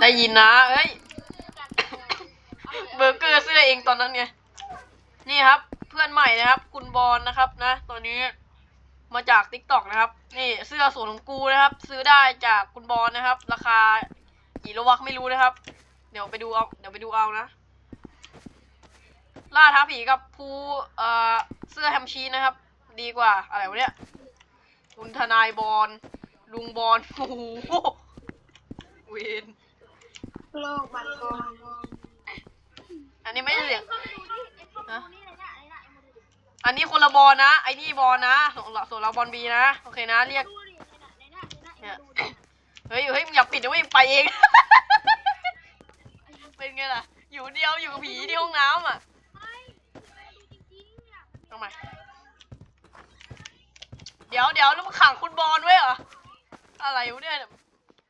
ได้ยินนะเอ้ย เบอร์เกอร์เสื้อเองตอนนั้นไงนี่ครับ เพื่อนใหม่นะครับ คุณบอลนะครับนะ ตัวนี้มาจากติ๊กต็อกนะครับ นี่เสื้อส่วนของกูนะครับ ซื้อได้จากคุณบอลนะครับ ราคากี่โลวักไม่รู้นะครับ เดี๋ยวไปดูเอาเดี๋ยวไปดูเอานะล่าท้าผีกับภูเอ่อเสื้อแฮมชีนะครับ ดีกว่าอะไรวะเนี่ยคุณทนายบอล ลุงบอลโอ้โหเวนโลกมันกลมอันนี้ไม่ใช่เสียงเข้าไปดูดิเอ็งเข้าไปดูนี่เลยนะไอ้น่ะไอ้โมเดลอันนี้คนละบอลนะ ไอ้นี่บอลนะส่วนเราส่วนเราบอลบีนะ โอเคนะ เรียกดูดิไอ้น่ะไอ้น่ะไอ้น่ะเอ็งมาดูดิเฮ้ย เฮ้ยมึงอย่าปิดนะเว้ยไปเอง เป็นไงล่ะ อยู่เดียวอยู่กับผีที่ห้องน้ำอะไม่ดูจริงๆเนี่ยทำไมเดี๋ยวเดี๋ยวแล้วมึงขังคุณบอลไว้เหรอ อะไรวะเนี่ย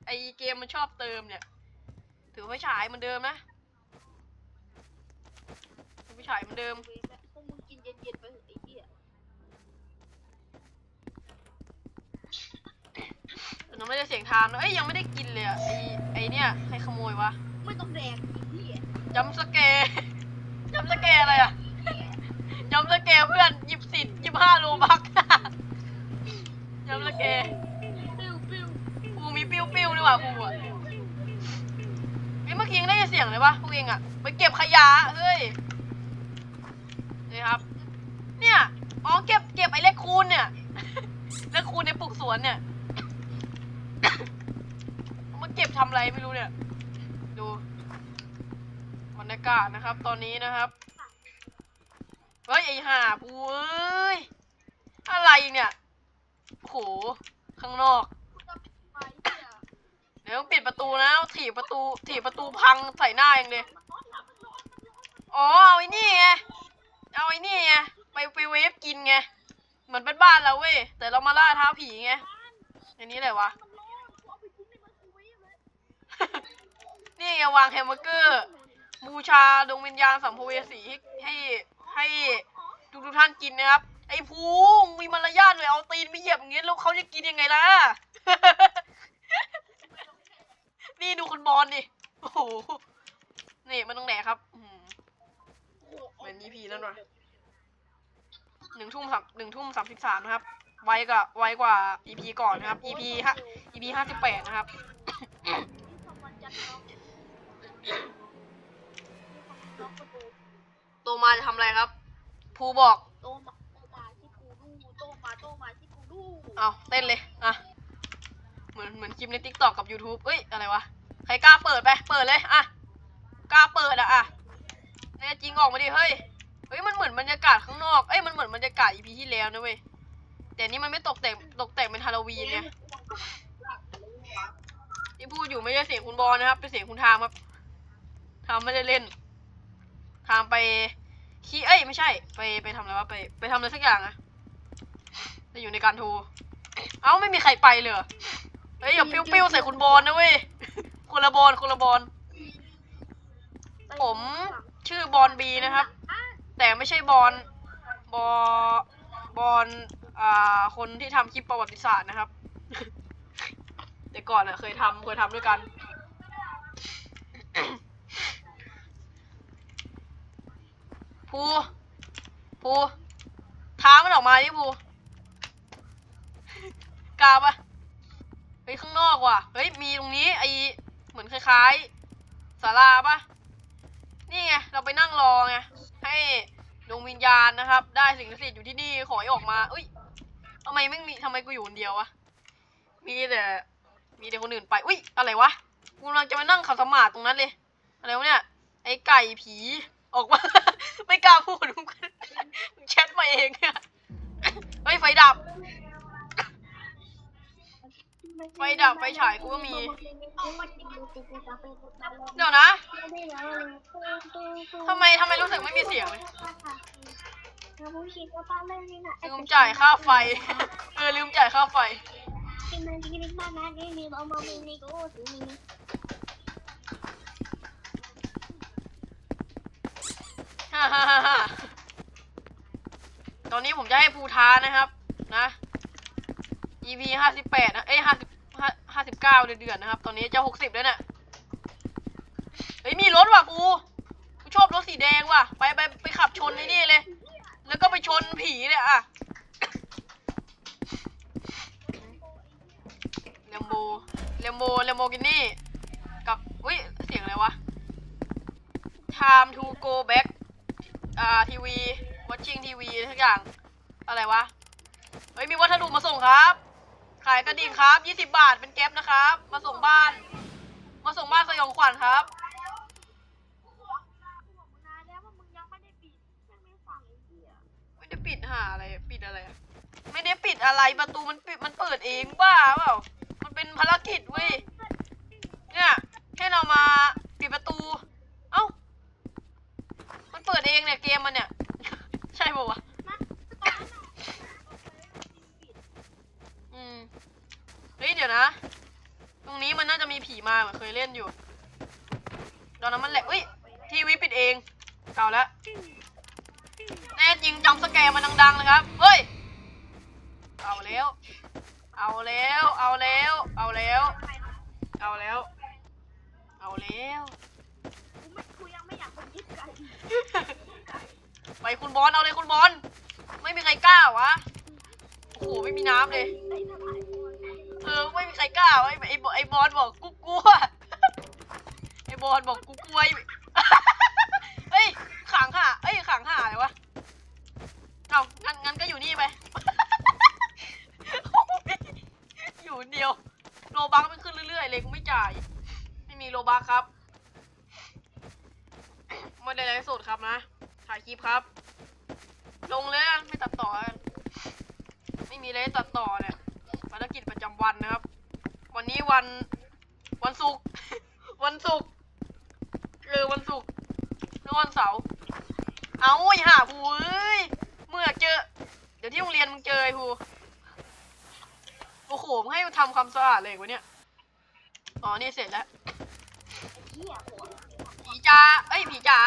ไอเกมมันชอบเติมเนี่ย ถือไฟฉายเหมือนเดิมนะถือไฟฉายเหมือนเดิมเว้ยแบบพวกมึงกินเย็นๆไปเถอะไอ้เหี้ยแต่น้องไม่ได้เสียงทามนะเอ้ยยังไม่ได้กินเลยอะไอไอเนี่ยใครขโมยวะไม่ต้องแดกไอ้เหี้ยจัมป์สเกร์จัมป์สเกร์อะไรอะจัมป์สเกร์เพื่อนยิบสิบยิบห้าโลบักจัมป์สเกร์ปิ้วปิ้วกูมีปิ้ ว่ะกูอะเฮ้ยเมื่อกี้ยังได้ยินเสียงเลยปะพวกเองอะไปเก็บขยะเฮ้ยนี่ครับ เนี่ยอ๋อเก็บเก็บไอ้เล็กคูณเนี่ยเล็กคูณในปลูกสวนเนี่ยมาเก็บทำอะไรไม่รู้เนี่ย ดูบรรยากาศนะครับ ตอนนี้นะครับเฮ้ยไอห่าปูเอ้ยอะไรเนี่ยโหข้างนอก กูจะปิดไฟเหี้ย เดี๋ยวต้องปิดประตูนะถีบประตูถีบประตูพังใส่หน้าเองเลยมันร้อนอะมันร้อนมันร้อนอ๋อเอาไอ้นี่ไงเอาไอ้นี่ไงไปไปเวฟกินไงเหมือนเป็นบ้านเราเว้ยแต่เรามาล่าท้าผีไงอันนี้อะไรวะนี่ไงวางแฮมเบอร์เกอร์บูชาดวงวิญญาณสัมภเวสีให้ให้ใหทุกทุกท่านกินนะครับ ไอ้ภูมิมีมารยาทเลยเอาตีนไปเหยียบอย่างเงี้ยแล้วเขาจะกินยังไงล่ะ นี่ดูคุณบอลดิ โอ้โห นี่มันต้องแดกครับอื้อหือเหมือน EP นั่นว่ะหนึ่งทุ่มสามหนึ่งทุ่มสามสิบสามนะครับ ไวกว่าไวกว่า EP ก่อนนะครับ EP ห้า EP ห้าสิบแปดนะครับนี่ทำวันจันทร์เนาะน้องประตูโตมาจะทำอะไรครับภูบอกโตมาโตมาที่กูดูโตมาโตมาที่กูดูเอาเต้นเลย อะ เหมือนเหมือนคลิปใน t ิ k t o k กับ YouTube เอ้ย อะไรวะ ใครกล้าเปิดไป เปิดเลยอะกล้าเปิดอะอะแน่จริงออกมาดิเฮ้ยเฮ้ยมันเหมือนบรรยากาศข้างนอกเอ้ยมันเหมือนบรรยากาศ EP ที่แล้วนะเว้ยแต่นี่มันไม่ตกแต่งตกแต่งเป็นฮาโลวีนไงที่พูดอยู่ไม่ใช่เสียงคุณบอลนะครับเป็นเสียงคุณทามครับทามไม่ได้เล่น ทามไปขี้เอ้ยไม่ใช่ ไปไปทำอะไรวะไป ไปทำอะไรสักอย่างอะจะอยู่ในการโทรเอ้าไม่มีใครไปเลยเหรอเฮ้ยอย่าปิ้วปิ้วใส่คุณบอลนะเว้ย คนละบอลคนละบอลผมชื่อบอลบีนะครับ แต่ไม่ใช่บอลบอบอลอ่าคนที่ทำคลิปประวัติศาสตร์นะครับ แต่ก่อนอะเคยทำเคยทำด้วยกัน ภูภูท้ามันออกมาดิภูกล้าปะเฮ้ยข้างนอกว่ะ เฮ้ย มีตรงนี้ไอ เหมือนคล้ายๆศาลาปะนี่ไงเราไปนั่งรอไงให้ดวงวิญญาณนะครับ ได้สิ่งศักดิ์สิทธิ์อยู่ที่นี่ขอให้ออกมาอุ้ยทำไมไม่มีทำไมกูอยู่คนเดียววะมีแต่มีแต่คนอื่นไปอุ้ยอะไรวะกูกำลังจะไปนั่งขัดสมาธิตรงนั้นเลยอะไรวะเนี่ยไอไก่ผีออกมา ไม่กล้าพูดมึงแชทมาเองเฮ้ยไฟดับ ไฟดับไฟฉายกูก็มี เดี๋ยวนะทำไมทำไมรู้สึกไม่มีเสียงเลยลืมจ่ายค่าไฟ เออลืมจ่ายค่าไฟฮ่าฮ่าฮ่าฮ่าตอนนี้ผมจะให้ภูท้านะครับ นะ EP ห้าสิบแปดนะ เอ้ยห้าสิบห้าสิบเก้าเดือนนะครับ ตอนนี้จะหกสิบแล้วเนี่ยเฮ้ยมีรถว่ะกู กูชอบรถสีแดงว่ะ ไปไปไปขับชนไอ้นี่เลย แล้วก็ไปชนผีเลยอะเลมโบเลมโบเลมโบกินี่ กับอุ้ย เสียงอะไรวะ time to go back อ่าทีวี watching ทีวีทุกอย่าง อะไรวะ เฮ้ย มีวัสดุมาส่งครับ ขายกระดิ่งครับ20บาทเป็นแก๊ปนะครับ มาส่งบ้าน มาส่งบ้านสยองขวัญครับ ไม่ได้ปิดหาอะไร ปิดอะไรอะไม่ได้ปิดอะไร ประตูมันปิด มันเปิดเองบ้าเปล่า มันเป็นภารกิจเว้ย เนี่ยให้เรามาปิดประตู เอ้า มันเปิดเองเนี่ยเกมมันเนี่ย ใช่ป่าวะ นั่นตอนนั้นน่ะปิด อืม เฮ้ยเดี๋ยวนะ ตรงนี้มันน่าจะมีผีมาเหมือนเคยเล่นอยู่ตอนนั้นมันแหละเอ้ยทีวีปิดเองเก่าแล้วแน่จริงจำสแกร์มันดังๆนะครับ เฮ้ย เอาแล้ว เอาแล้ว เอาแล้ว เอาแล้ว เอาแล้ว เอาแล้วไปคุณบอลเอาเลยคุณบอล ไม่มีใครกล้าวะ โอ้โหไม่มีน้ำเลย เออไม่มีใครกล้าไอ้ไอ้บไอ้บอลบอกกูกลัวไอ้บอลบอกกูกลัวไอ้เฮ้ยขังห่าเอ้ยขังห่าเลยวะเอางั้นงั้นก็อยู่นี่ไปอยู่เดียวโลบักมันขึ้นเรื่อยๆเลยกูไม่จ่าย ไม่มีโลบักครับม่ได้ไลฟ์สดครับนะถ่ายคลิปครับ ลงเลยอะไม่ตัดต่อกันไม่มีอะไรให้ตัดต่อเนี่ย ภารกิจประจำวันนะครับ วั นี้วัน วันศุกร์ วันศุกร์เออวันศุกร์หรือวันเสาร์ เอาไอ้ห่าภูเอ้ยเมื่อเจอ เดี๋ยวที่โรงเรียนมึงเจอไอ้ภูโอ้โหมึงให้ทำความสะอาดเลยวะเนี่ย อ๋อ นี่เสร็จแล้ว ผีจ๋าเอ้ย ผีจ๋า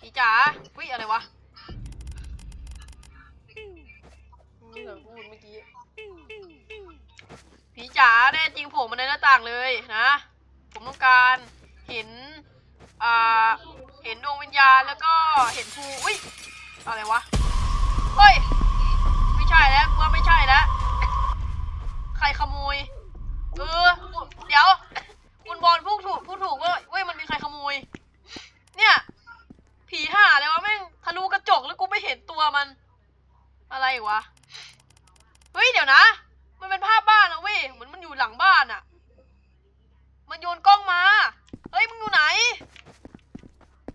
ผีจ๋าอุ้ยอะไรวะไม่เหลือพูดเมื่อกี้ ผีจ๋าแน่จริงผมมาในหน้าต่างเลยนะ ผมต้องการเห็น อ่า เห็นดวงวิญญาณแล้วก็เห็นภูอุ้ย อะไรวะ เฮ้ย ไม่ใช่แล้วกูว่าไม่ใช่แล้ว ใครขโมย เออ เดี๋ยว คุณบอลพูดถูกพูดถูกว่าเว้ยมันมีใครขโมย เนี่ย ผีห่าเลยวะแม่งทะลุกระจกแล้วกูไม่เห็นตัวมัน อะไรวะ เฮ้ย เดี๋ยวนะ ว้ยเหมือนมันอยู่หลังบ้านอะมันโยนกล้องมา เฮ้ยมึงอยู่ไหน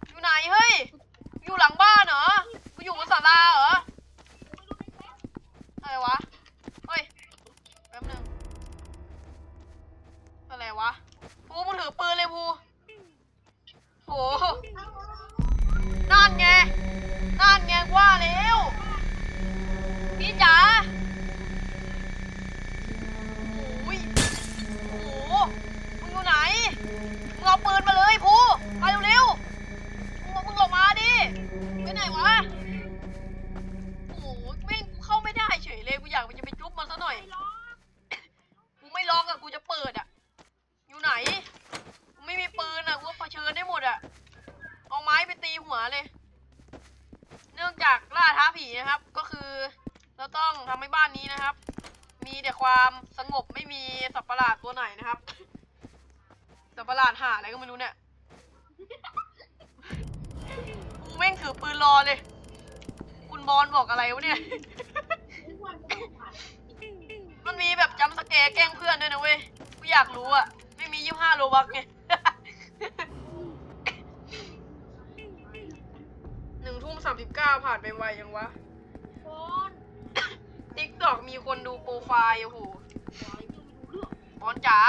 อยู่ไหนเฮ้ย อยู่หลังบ้านเหรอกูอยู่บนศาลาเหรออะไรวะ เฮ้ยแป๊บนึงอะไรวะ เปิดอะอยู่ไหน ไม่มีปืนอะกูเผชิญได้หมดอะเอาไม้ไปตีหัวเลย เนื่องจากล่าท้าผีนะครับ ก็คือเราต้องทำให้บ้านนี้นะครับ มีแต่ความสงบไม่มีสัตว์ประหลาดตัวไหนนะครับ สัตว์ประหลาดหาอะไรก็ไม่รู้เนี่ยกูแม่งถือปืนรอเลย คุณบอลบอกอะไรวะเนี่ย มันมีแบบจำสแกแกล้งเพื่อนด้วยนะเว้ย อยากรู้อะไม่มียี่ห้าโลบักไงหนึ่งทุ่มสามสิบเก้าผ่านไปไวยังวะบอลติ๊กตอกมีคนดูโปรไฟล์โอ้โหบอลยังไม่รู้เรื่องบอลจ๋า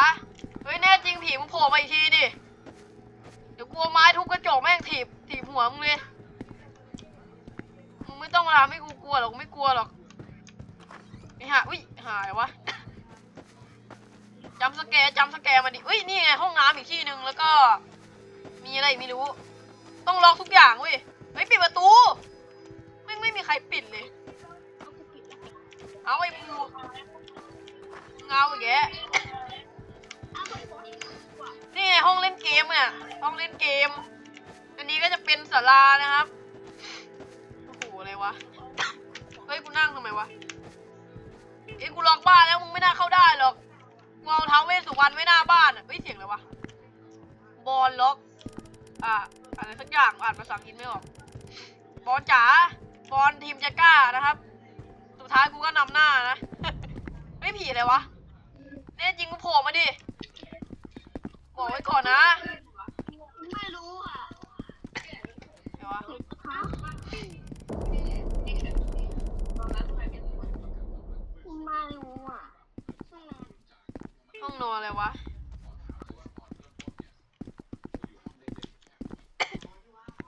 เฮ้ย แน่จริงผีมึงโผล่มาอีกทีดิ เดี๋ยวกลัวไม้ทุบกระจกแม่งถีบถีบหัวมึงเลย มึงไม่ต้องมาทำให้กูกลัวหรอกกูไม่กลัวหรอกไอ้ห่าอุ้ยหายวะ จำสแกร์จำสแกร์มาดิอุ้ยนี่ไงห้องน้ำอีกที่หนึ่งแล้วก็ มีอะไรไม่รู้ ต้องล็อกทุกอย่างเว้ยเฮ้ยปิดประตูไม่ไม่มีใครปิดเลย เอาไอ้ปูเงาอีกแก่นี่ไงห้องเล่นเกมเนี่ยห้องเล่นเกม อันนี้ก็จะเป็นศาลานะครับโอ้โหอะไรวะเฮ้ยกูนั่งทำไมวะเอ้กูล็อกบ้านแล้วมึงไม่น่าเข้าได้หรอก กูเอาเท้าเวสสุวรรณไว้หน้าบ้านอะเฮ้ยเสียงอะไรวะบอลล็อก อ่าอะไรสักอย่างอ่านภาษาอังกฤษไม่ออกบอลจ๋าบอลทีมจะกล้านะครับ สุดท้ายกูก็นำหน้านะไม่ผีอะไรวะแน่จริงกูโผล่มาดิบอกไว้ก่อนนะไม่รู้อะเดี๋ยววะไม่รู้อะห้ องนอนอะไรวะ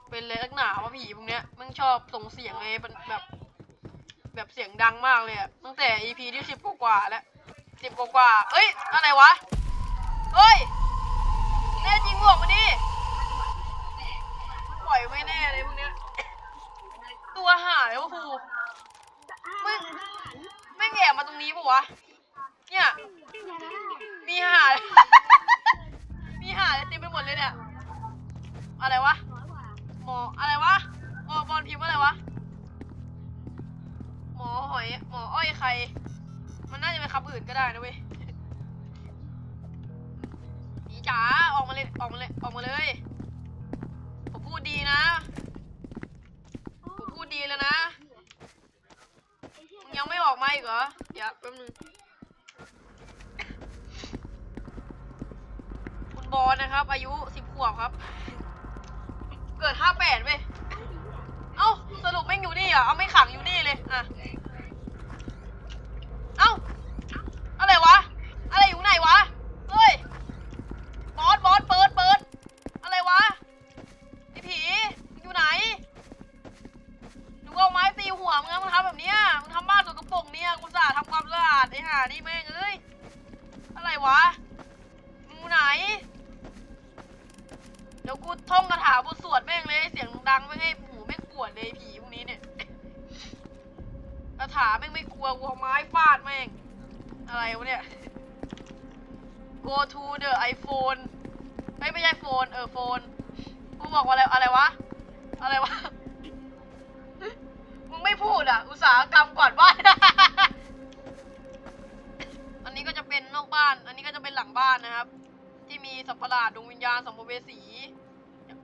เป็นเลยลักหนาวะผีพวกเนี้ยมึงชอบส่งเสียงเลยแบบ แบบเสียงดังมากเลยอะตั้งแต่ EP ที่สิบกว่าแล้วสิบกว่าเอ้ย อะไรวะเฮ้ยแน่จริงบอกมาดิปล่อยไม่แน่เลยพวกเนี้ย ตัวหายวะครูไม่ไม่แอบมาตรงนี้ปะวะามีห่าอะไรเต็มไปหมดเลยเนี่ย อะไรวะ หมออะไรวะ หมอบอลพิมพ์ว่าอะไรวะ หมอหอย หมออ้อยใคร มันน่าจะเป็นคำอื่นก็ได้นะเว้ยผีจ๋าออกมาเลย ออกมาเลย ออกมาเลย ผมพูดดีนะ ผมพูดดีแล้วนะ มึงยังไม่ออกมาอีกเหรอ เดี๋ยวแป๊บนึง คุณ บอลนะครับ อายุสิบขวบครับ เกิดห้าแปดเว้ยเอ้าสรุปไม่งอยู่นี่เหรอะเอาไม่ขังอยู่นี่เลยอะ go to the iPhone ไม่ไม่ใช่โฟน เออโฟนกูบอกว่าอะไรอะไรวะ อะไรวะ มึงไม่พูดอะ อุตสาหกรรมก่อนบ้าน อันนี้ก็จะเป็นนอกบ้าน อันนี้ก็จะเป็นหลังบ้านนะครับ ที่มีสัตว์ประหลาดดวงวิญญาณสัมภเวสี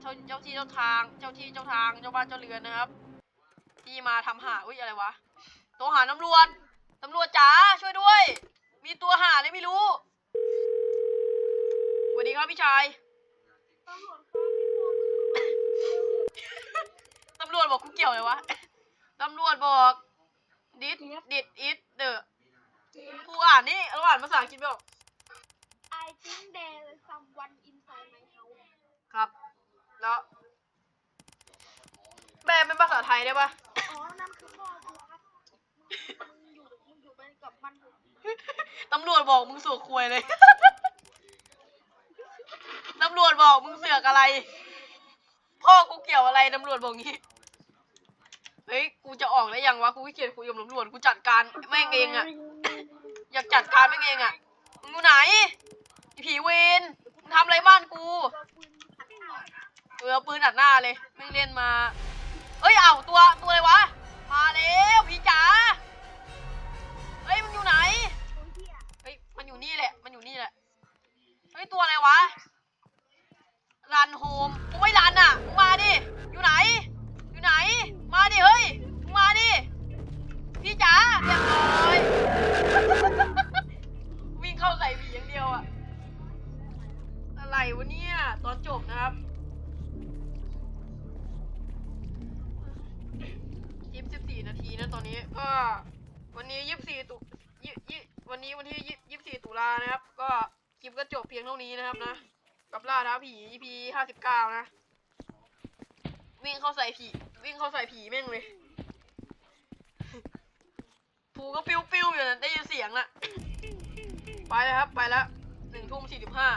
เจ้าเจ้าที่เจ้าทาง เจ้าที่เจ้าทาง เจ้าบ้านเจ้าเรือนนะครับ ที่มาทำหา อุ้ยอะไรวะ ตัวหาตำรวจตำรวจจ๋าช่วยด้วย มีตัวหาเลยไม่รู้สวัสดีครับพี่ชาย ตำร วจบอกกูเกี่ยวเลยวะตำรวจบอก did did it the กูอ่านนี่เราอ่านภาษาอังกฤษไม่ออกไอ think there is someone inside my house ครับ แล้วแปลเป็นภาษาไทยได้ปะอ๋อ นั่นคือพ่อกูครับมึงอยู่มึงอยู่ไปกับมันเถอะตำรวจบอกมึงสวกควยเลย ตำรวจบอกมึงเสือกอะไร พ่อกูเกี่ยวอะไรตำรวจบอกงี้ เฮ้ย กูจะออกได้ยังวะ กูขี้เกียจคุยกับตำรวจ กูจัดการแม่งเองอะ อยากจัดการแม่งเองอะมึงอยู่ไหนไอ้ผีเวนมึงทำอะไรบ้านกู เออเอาปืนอัดหน้าเลย แม่งเล่นมา เอ้ย เอาตัวตัวอะไรว ทีนะตอนนี้ก็วันนี้ยี่สิบสี่ตุยี่ยี่วันนี้วันที่ยี่สิบสี่ตุลานะครับ ก็คลิปก็จบเพียงเท่านี้นะครับนะ กับล่าท้าผี EP ห้าสิบเก้านะ วิ่งเข้าใส่ผี วิ่งเข้าใส่ผีแม่งเลยผูก็ปิ้วปิ้วอยู่นะได้ยินเสียงละไปแล้วครับ ไปแล้วหนึ่งทุ่มสี่สิบห้า